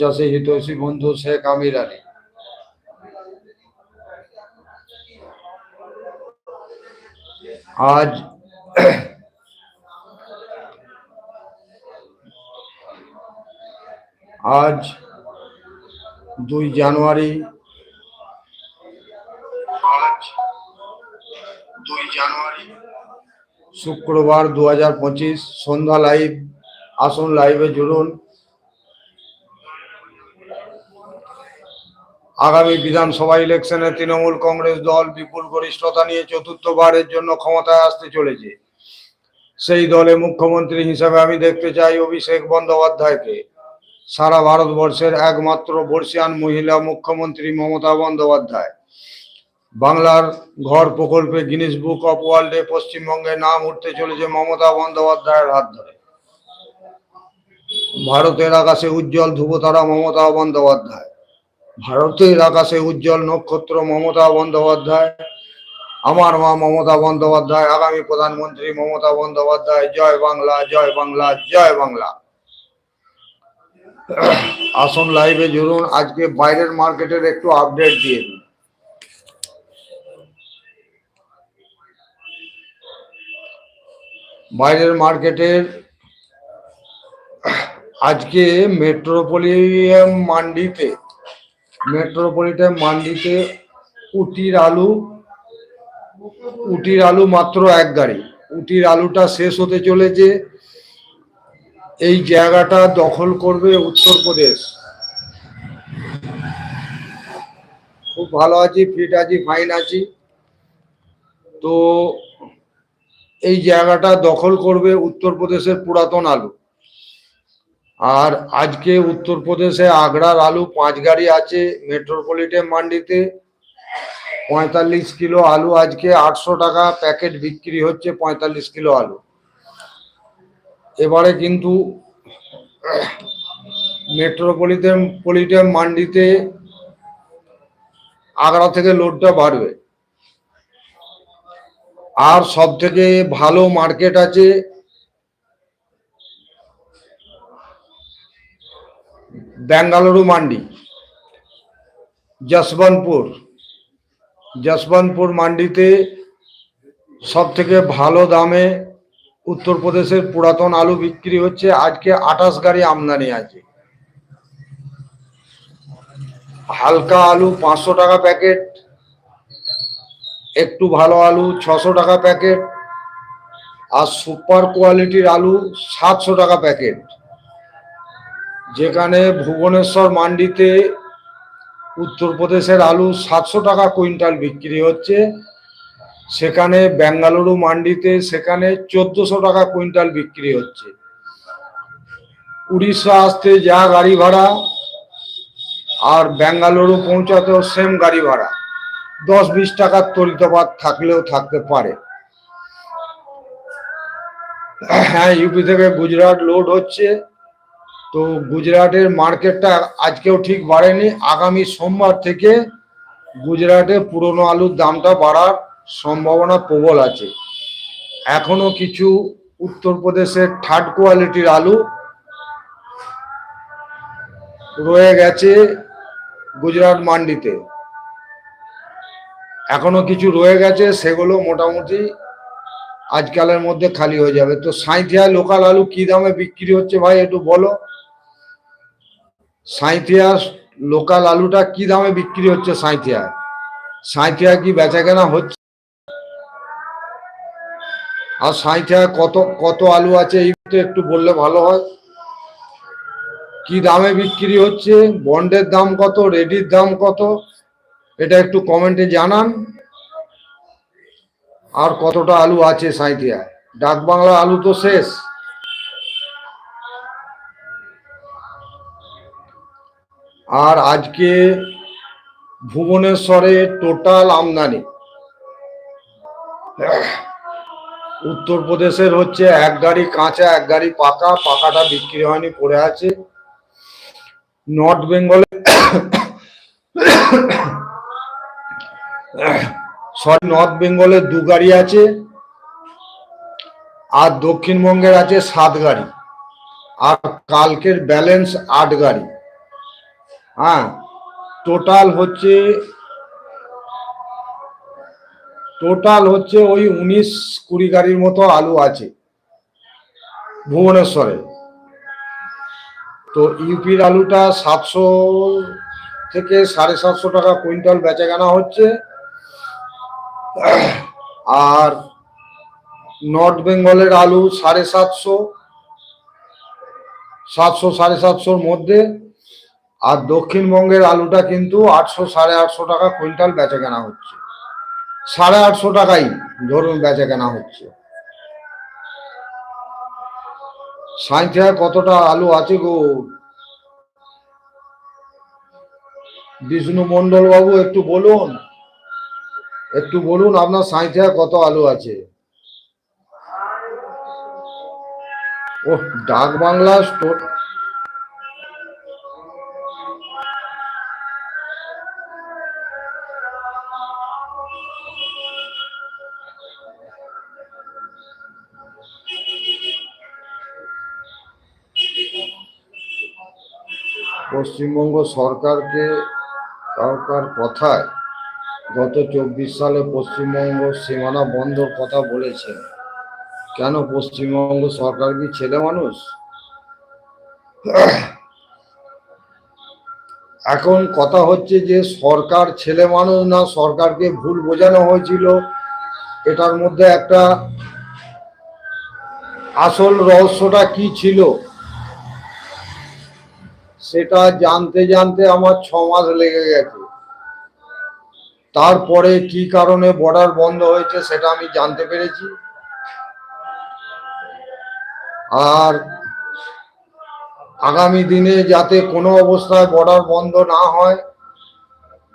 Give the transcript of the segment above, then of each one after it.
চাষী হিতৈষী বন্ধু শেখ আমির আলী। আজ আজ দুই জানুয়ারি আজ দুই জানুয়ারি শুক্রবার দু হাজার পঁচিশ সন্ধ্যা লাইভ, আসুন লাইভে জুড়ুন। আগামী বিধানসভা ইলেকশনে তৃণমূল কংগ্রেস দল বিপুল গরিষ্ঠতা নিয়ে চতুর্থবারের জন্য ক্ষমতায় আসতে চলেছে। সেই দলে মুখ্যমন্ত্রী হিসাবে আমি দেখতে চাই অভিষেক বন্দ্যোপাধ্যায়কে। সারা ভারতবর্ষের একমাত্র বর্ষিয়ান মহিলা মুখ্যমন্ত্রী মমতা বন্দ্যোপাধ্যায়। বাংলার ঘর প্রকল্পে গিনিস বুক অফ ওয়ার্ল্ডে পশ্চিমবঙ্গে নাম উঠতে চলেছে মমতা বন্দ্যোপাধ্যায়ের হাত ধরে। ভারতের আকাশে উজ্জ্বল ধ্রুবতারা মমতা বন্দ্যোপাধ্যায়। ভারতের আকাশে উজ্জ্বল নক্ষত্র মমতা বন্দ্যোপাধ্যায়। আমার মা মমতা বন্দ্যোপাধ্যায়, আগামী প্রধানমন্ত্রী মমতা বন্দ্যোপাধ্যায়, জয় বাংলা জয় বাংলা জয় বাংলা। আসুন লাইভে জুড়ুন, আজকে বাইরের মার্কেটের একটু আপডেট দিয়ে দিন বাইরের মার্কেটের আজকে মেট্রোপলিয়াম মান্ডিতে মেট্রোপলিটন মান্ডিতে উটির আলু উটির আলু মাত্র এক গাড়ি। উটির আলুটা শেষ হতে চলেছে। এই জায়গাটা দখল করবে উত্তরপ্রদেশ। খুব ভালো আছি, ফিট আছি, ফাইন আছি। তো এই জায়গাটা দখল করবে উত্তরপ্রদেশের পুরাতন আলু। আর আজকে উত্তরপ্রদেশে আগ্রার আলু পাঁচ গাড়ি আছে মেট্রোপলিটন মান্ডিতে। পঁয়তাল্লিশ কিলো আলু আজকে আটশো টাকা প্যাকেট বিক্রি হচ্ছে পঁয়তাল্লিশ কিলো আলু। এবারে কিন্তু মেট্রোপলিটন, পলিটন মান্ডিতে আগ্রা থেকে লোডটা বাড়বে। আর সব থেকে ভালো মার্কেট আছে বেঙ্গালুরু মান্ডি, যশবন্তপুর। যশবন্তপুর মান্ডিতে সব থেকে ভালো দামে উত্তরপ্রদেশের পুরাতন আলু বিক্রি হচ্ছে, আজকে আঠাশ গাড়ি আমদানি আছে। হালকা আলু পাঁচশো টাকা প্যাকেট, একটু ভালো আলু ছশো টাকা প্যাকেট, আর সুপার কোয়ালিটির আলু সাতশো টাকা প্যাকেট। যেখানে ভুবনেশ্বর মান্ডিতে উত্তরপ্রদেশের আলু সাতশো টাকা কুইন্টাল বিক্রি হচ্ছে, সেখানে বেঙ্গালুরু মান্ডিতে সেখানে চোদ্দশো টাকা কুইন্টাল বিক্রি হচ্ছে। উড়িষ্যা আসতে যা গাড়ি ভাড়া আর বেঙ্গালুরু পৌঁছাতেও সেম গাড়ি ভাড়া। দশ বিশ টাকার তরিতপাত থাকলেও থাকতে পারে। হ্যাঁ ইউপি থেকে গুজরাট লোড হচ্ছে। তো গুজরাটের মার্কেটটা আজকেও ঠিক বাড়েনি। আগামী সোমবার থেকে গুজরাটে পুরনো আলুর দামটা বাড়ার সম্ভাবনা প্রবল আছে। এখনও কিছু উত্তরপ্রদেশের থার্ড কোয়ালিটির আলু রয়ে গেছে গুজরাট মান্ডিতে। এখনও কিছু রয়ে গেছে, সেগুলো মোটামুটি আজকালের মধ্যে খালি হয়ে যাবে। তো সাঁইথিয়া লোকাল আলু কি দামে বিক্রি হচ্ছে ভাই একটু বলো। সাঁইথিয়া লোকাল আলুটা কি দামে বিক্রি হচ্ছে সাঁইথিয়ায় সাঁইথিয়া কি বেচা কেনা হচ্ছে? আর সাঁইথিয়ায় কত কত আলু আছে এই একটু বললে ভালো হয়। কি দামে বিক্রি হচ্ছে? বন্ডের দাম কত? রেডির দাম কত? এটা একটু কমেন্টে জানান। আর কতটা আলু আছে সাঁইথিয়ায় ডাক বাংলা আলু তো শেষ। আর আজকে ভুবনেশ্বরে টোটাল আমদানি। উত্তরপ্রদেশের হচ্ছে এক গাড়ি কাঁচা, এক গাড়ি পাকা, পাকাটা বিক্রি হয়নি, পড়ে আছে। নর্থ বেঙ্গলে সরি, নর্থ বেঙ্গলের দু গাড়ি আছে আর দক্ষিণবঙ্গের আছে সাত গাড়ি। আর কালকের ব্যালেন্স আট গাড়ি। হ্যাঁ টোটাল হচ্ছে টোটাল হচ্ছে ওই উনিশ কুড়ি গাড়ির মতো আলু আছে ভুবনেশ্বরে। তো ইউপির আলুটা সাতশো থেকে সাড়ে সাতশো টাকা কুইন্টাল বেচা কেনা হচ্ছে। আর নর্থ বেঙ্গলের আলু সাড়ে সাতশো সাতশো সাড়ে সাতশোর মধ্যে আর দক্ষিণবঙ্গের আলুটা কিন্তু আটশো, সাড়ে আটশো টাকা কুইন্টাল বেচা কেনা হচ্ছে। সাড়ে আটশো টাকাই ধরুন বেচা কেনা হচ্ছে। সাঁইথিয়ায় কতটা আলু আছে গো? বিষ্ণু মন্ডল বাবু একটু বলুন। একটু বলুন আপনার সাঁইথিয়ায় কত আলু আছে। ও ডাক বাংলা স্টোর পশ্চিমবঙ্গ সরকারকে সরকার কথায় গত চব্বিশ সালে পশ্চিমবঙ্গ সীমানা বন্ধর কথা বলেছেন কেন পশ্চিমবঙ্গ সরকার কি ছেলে মানুষ? এখন কথা হচ্ছে যে সরকার ছেলে মানুষ না, সরকারকে ভুল বোঝানো হয়েছিল। এটার মধ্যে একটা আসল রহস্যটা কি ছিল? সেটা জানতে জানতে আমার ছ মাস লেগে গেছে। তারপরে কি কারণে বর্ডার বন্ধ হয়েছে সেটা আমি জানতে পেরেছি। আর আগামী দিনে যাতে কোনো অবস্থায় বর্ডার বন্ধ না হয়,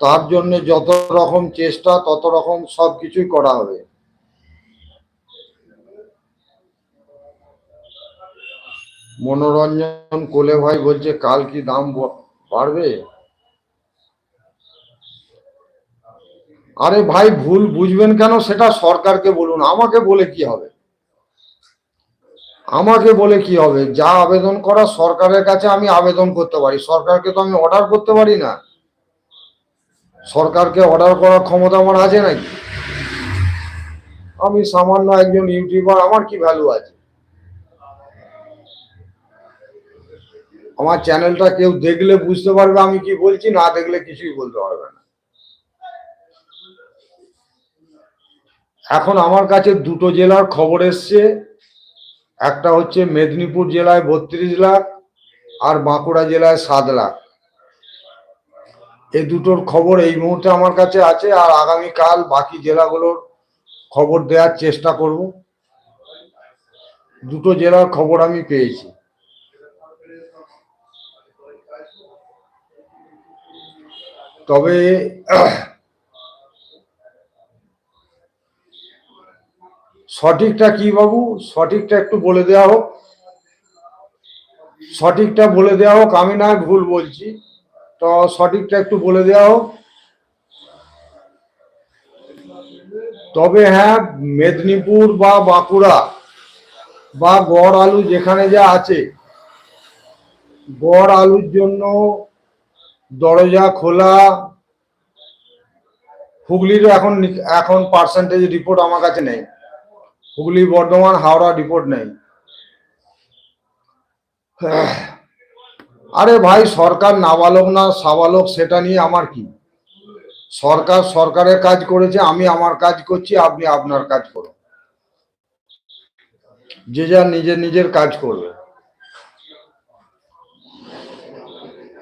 তার জন্য যত রকম চেষ্টা, তত রকম সব কিছুই করা হবে। মনোরঞ্জন কোলে ভাই বলছে, কাল কি দাম বাড়বে? আরে ভাই, ভুল বুঝবেন কেন? সেটা সরকারকে বলুন। আমাকে বলে কি হবে? আমাকে বলে কি হবে? যা আবেদন করা সরকারের কাছে আমি আবেদন করতে পারি। সরকারকে তো আমি অর্ডার করতে পারি না। সরকারকে অর্ডার করার ক্ষমতা আমার আছে নাকি? আমি সামান্য একজন ইউটিউবার আমার কি ভ্যালু আছে? আমার চ্যানেলটা কেউ দেখলে বুঝতে পারবে আমি কি বলছি, না দেখলে কিছুই বলতে পারবে না। এখন আমার কাছে দুটো জেলার খবর এসছে। একটা হচ্ছে মেদিনীপুর জেলায় বত্রিশ লাখ, আর বাঁকুড়া জেলায় সাত লাখ। এই দুটোর খবর এই মুহূর্তে আমার কাছে আছে, আর আগামীকাল বাকি জেলাগুলোর খবর দেওয়ার চেষ্টা করব। দুটো জেলার খবর আমি পেয়েছি। তবে সঠিকটা কি বাবু? সঠিকটা একটু বলে দেওয়া হোক। সঠিকটা বলে দেওয়া হোক, আমি না ভুল বলছি। তো সঠিকটা একটু বলে দেওয়া হোক। তবে হ্যাঁ মেদিনীপুর বা বাঁকুড়া বা গড় আলু যেখানে যা আছে, গড় আলুর জন্য দরজা খোলা। হুগলিরও এখন এখন পার্সেন্টেজ রিপোর্ট আমার কাছে নেই। হুগলি, বর্ধমান, হাওড়া রিপোর্ট নেই। আরে ভাই, সরকার নাবালক না সাবালক, সেটা নিয়ে আমার কি? সরকার সরকারের কাজ করেছে, আমি আমার কাজ করছি, আপনি আপনার কাজ করুন। যে যার নিজের নিজের কাজ করবে।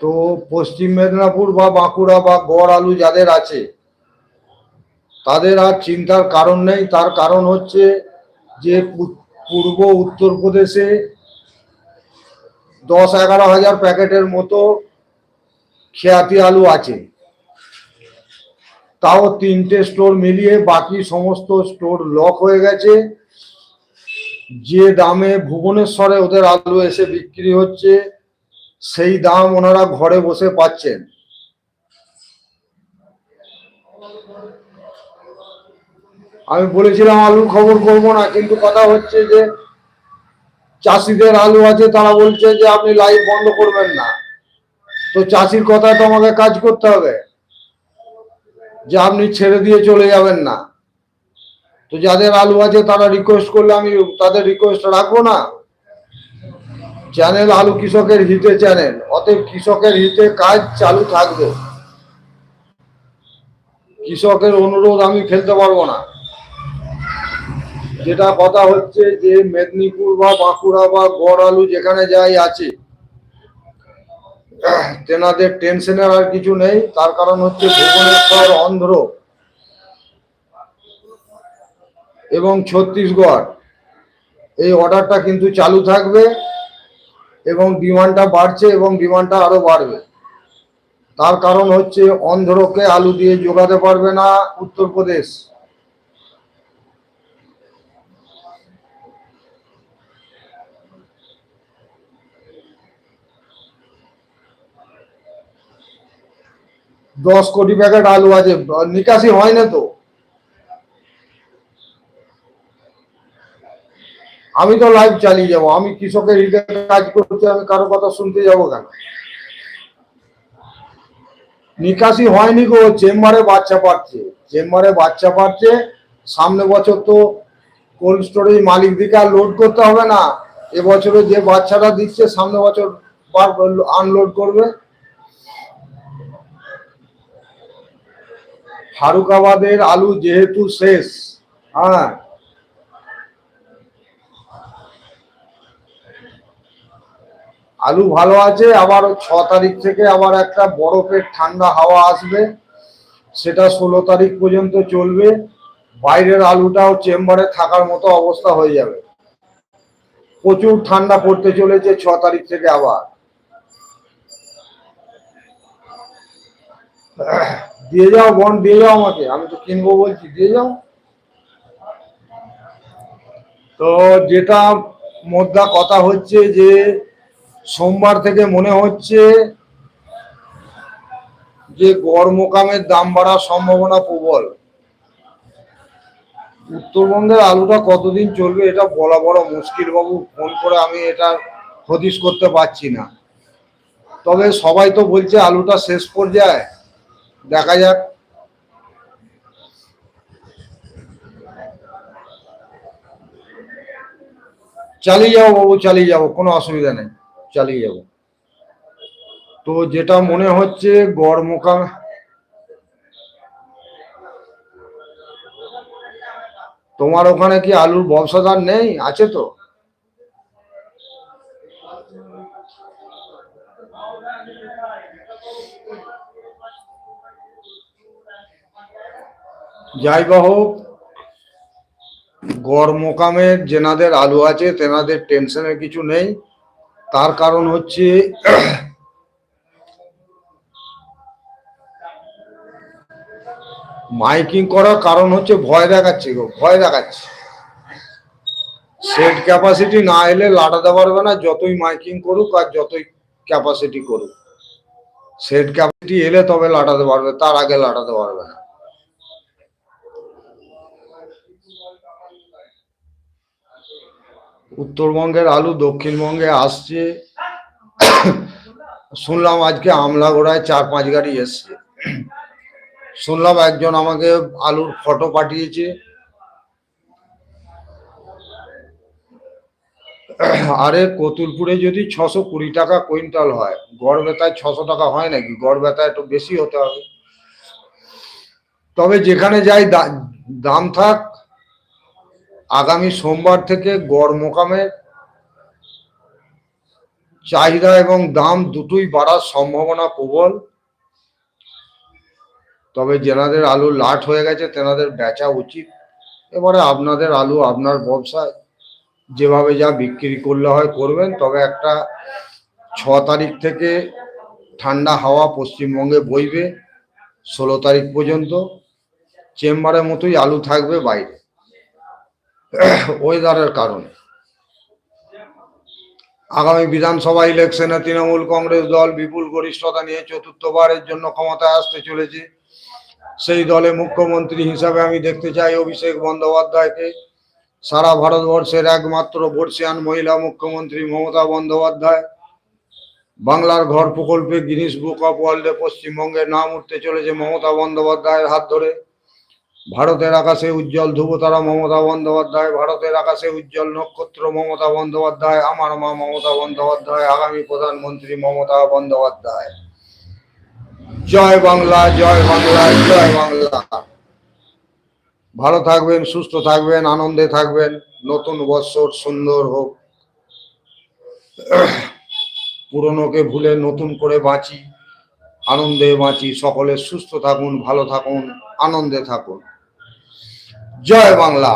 তো পশ্চিম মেদিনীপুর বা বাঁকুড়া বা গড় আলু যাদের আছে, তাদের আর চিন্তার কারণ নেই। তার কারণ হচ্ছে যে পূর্ব উত্তরপ্রদেশে দশ এগারো হাজার প্যাকেটের মতো খেয়াতি আলু আছে। তাও তিনটে স্টোর মিলিয়ে বাকি সমস্ত স্টোর লক হয়ে গেছে। যে দামে ভুবনেশ্বরে ওদের আলু এসে বিক্রি হচ্ছে। সেই দাম ওনারা ঘরে বসে পাচ্ছেন। আমি বলেছিলাম, আলুর খবর করব না, কিন্তু কথা হচ্ছে যে চাষিদের আলু আছে, তারা বলছে যে আপনি লাইভ বন্ধ করবেন না। তো চাষির কথায় তো আমাকে কাজ করতে হবে, যে আপনি ছেড়ে দিয়ে চলে যাবেন না। তো যাদের আলু আছে, তারা রিকোয়েস্ট করলে আমি তাদের রিকোয়েস্ট রাখব না। চ্যানেল আলু কৃষকের হিতে চ্যানেল অতএব কৃষকের হিতে কাজ চালু থাকবে। কৃষকের অনুরোধ আমি ফেলতে পারব না। যেটা কথা হচ্ছে যে মেদিনীপুর বা বাঁকুড়া বা গড় আলু যেখানে যাই আছে, তেনাদের টেনশনের আর কিছু নেই, তার কারণ হচ্ছে ভুবনেশ্বর অন্ধ্র এবং ছত্তিশগড়। এই অর্ডারটা কিন্তু চালু থাকবে। এবং ডিমান্ডটা বাড়ছে এবং ডিমান্ডটা আরও বাড়বে। তার কারণ হচ্ছে অন্ধ্রকে আলু দিয়ে যোগাতে পারবে না উত্তরপ্রদেশ। দশ কোটি প্যাকেট আলু আছে। নিকাশি হয় না তো? আমি তো লাইভ চালিয়ে যাব, আমি কৃষকের হিতে কাজ করছি, আমি কারও কথা শুনতে যাব কেন? নিকাশি হয়নি গো, চেম্বারে বাচ্চা পাচ্ছে, চেম্বারে বাচ্চা পাচ্ছে, সামনে বছর তো কোল্ড স্টোরেজ মালিক দিকে আর লোড করতে হবে না, এবছরে যে বাচ্চাটা দিচ্ছে, সামনে বছর আনলোড করবে। ফারুকাবাদের আলু যেহেতু শেষ হ্যাঁ আলু ভালো আছে, আবার ছ তারিখ থেকে আবার একটা বরফের ঠান্ডা হাওয়া আসবে, সেটা ষোলো তারিখ পর্যন্ত চলবে, বাইরের আলুটাও চেম্বারে থাকার মতো অবস্থা হয়ে যাবে। প্রচুর ঠান্ডা পড়তে চলেছে ছ তারিখ থেকে আবার। দিয়ে যাও বন, দিয়ে যাও আমাকে, আমি তো কিনবো বলছি, দিয়ে যাও। তো যেটা মোদ্দা কথা হচ্ছে যে সোমবার থেকে মনে হচ্ছে যে গড় মোকামের দাম বাড়ার সম্ভাবনা প্রবল। উত্তরবঙ্গের আলুটা কতদিন চলবে এটা বলা বড় মুশকিল বাবু, ফোন করে আমি এটা হদিশ করতে পারছি না। তবে সবাই তো বলছে আলুটা শেষ পর্যায়ে, দেখা যাক। চালিয়ে যাব বাবু, চালিয়ে যাব, কোনো অসুবিধা নেই। চালিয়ে যাব। তো যেটা মনে হচ্ছে গড় মোকা তোমার ওখানে কি আলুর ব্যবসাদার নেই? আছে তো? যাই বা হোক, গড় মোকামের যেনাদের আলু আছে, তেনাদের টেনশনের কিছু নেই। তার কারণ হচ্ছে মাইকিং করার কারণ হচ্ছে ভয় দেখাচ্ছে গো, ভয় দেখাচ্ছে। সেট ক্যাপাসিটি না এলে লাটাতে পারবে না, যতই মাইকিং করুক আর যতই ক্যাপাসিটি করুক। সেট ক্যাপাসিটি এলে তবে লাটাতে পারবে, তার আগে লাটাতে পারবে না। উত্তরবঙ্গের আলু দক্ষিণবঙ্গে আসছে। শুনলাম আজকে আমলাগোড়ায় চার পাঁচ গাড়ি এসছে। শুনলাম একজন আমাকে আলুর ফটো পাঠিয়েছে। আরে কতুলপুরে যদি ছশো কুড়ি টাকা কুইন্টাল হয়, গড় বেতায় ছশো টাকা হয় নাকি? গড় বেতায় একটু বেশি হতে হবে। তবে যেখানে যাই দাম থাক আগামী সোমবার থেকে গড় মোকামের চাহিদা এবং দাম দুটোই বাড়ার সম্ভাবনা প্রবল। তবে যেনাদের আলু লাট হয়ে গেছে, তেনাদের বেচা উচিত। এবারে আপনাদের আলু, আপনার ব্যবসায় যেভাবে যা বিক্রি করলে হয় করবেন। তবে একটা ছ তারিখ থেকে ঠান্ডা হাওয়া পশ্চিমবঙ্গে বইবে, ষোলো তারিখ পর্যন্ত। চেম্বারের মতোই আলু থাকবে বাইরে। ওয়েদারের কারণে। আগামী বিধানসভা ইলেকশনে তৃণমূল কংগ্রেস দল বিপুল গরিষ্ঠতা নিয়ে চতুর্থবারের জন্য ক্ষমতায় আসতে চলেছে। সেই দলে মুখ্যমন্ত্রী হিসাবে আমি দেখতে চাই অভিষেক বন্দ্যোপাধ্যায়কে। সারা ভারতবর্ষের একমাত্র বর্ষিয়ান মহিলা মুখ্যমন্ত্রী মমতা বন্দ্যোপাধ্যায়। বাংলার ঘর প্রকল্পে গিনিস বুক অফ ওয়ার্ল্ডে পশ্চিমবঙ্গের নাম উঠতে চলেছে মমতা বন্দ্যোপাধ্যায়ের হাত ধরে। ভারতের আকাশে উজ্জ্বল ধ্রুবতারা মমতা বন্দ্যোপাধ্যায়, ভারতের আকাশে উজ্জ্বল নক্ষত্র মমতা বন্দ্যোপাধ্যায়, আমার মা মমতা বন্দ্যোপাধ্যায়, আগামী প্রধানমন্ত্রী মমতা বন্দ্যোপাধ্যায়। জয় বাংলা জয় বাংলা জয় বাংলা। ভালো থাকবেন, সুস্থ থাকবেন, আনন্দে থাকবেন। নতুন বৎসর সুন্দর হোক। পুরনোকে ভুলে নতুন করে বাঁচি। আনন্দে বাঁচি। সকলে সুস্থ থাকুন, ভালো থাকুন, আনন্দে থাকুন। জয় বাংলা।